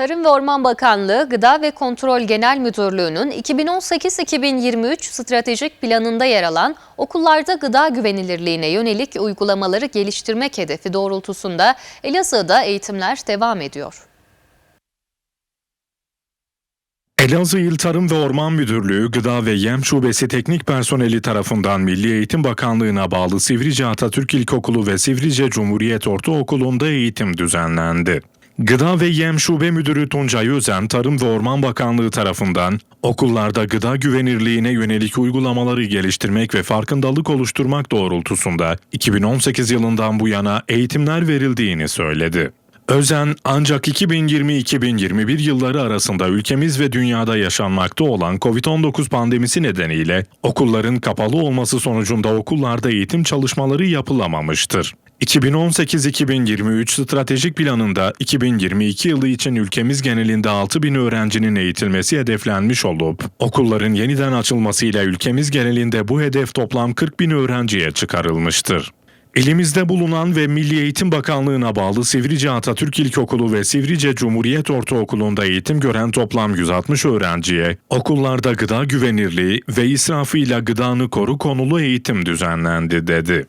Tarım ve Orman Bakanlığı Gıda ve Kontrol Genel Müdürlüğü'nün 2018-2023 stratejik planında yer alan okullarda gıda güvenilirliğine yönelik uygulamaları geliştirmek hedefi doğrultusunda Elazığ'da eğitimler devam ediyor. Elazığ İl Tarım ve Orman Müdürlüğü Gıda ve Yem Şubesi teknik personeli tarafından Milli Eğitim Bakanlığı'na bağlı Sivrice Atatürk İlkokulu ve Sivrice Cumhuriyet Ortaokulu'nda eğitim düzenlendi. Gıda ve Yem Şube Müdürü Tuncay Özen, Tarım ve Orman Bakanlığı tarafından okullarda gıda güvenirliğine yönelik uygulamaları geliştirmek ve farkındalık oluşturmak doğrultusunda 2018 yılından bu yana eğitimler verildiğini söyledi. Özen ancak 2020-2021 yılları arasında ülkemiz ve dünyada yaşanmakta olan COVID-19 pandemisi nedeniyle okulların kapalı olması sonucunda okullarda eğitim çalışmaları yapılamamıştır. 2018-2023 stratejik planında 2022 yılı için ülkemiz genelinde 6 bin öğrencinin eğitilmesi hedeflenmiş olup, okulların yeniden açılmasıyla ülkemiz genelinde bu hedef toplam 40 bin öğrenciye çıkarılmıştır. Elimizde bulunan ve Milli Eğitim Bakanlığı'na bağlı Sivrice Atatürk İlkokulu ve Sivrice Cumhuriyet Ortaokulu'nda eğitim gören toplam 160 öğrenciye okullarda gıda güvenirliği ve israfıyla gıdanı koru konulu eğitim düzenlendi dedi.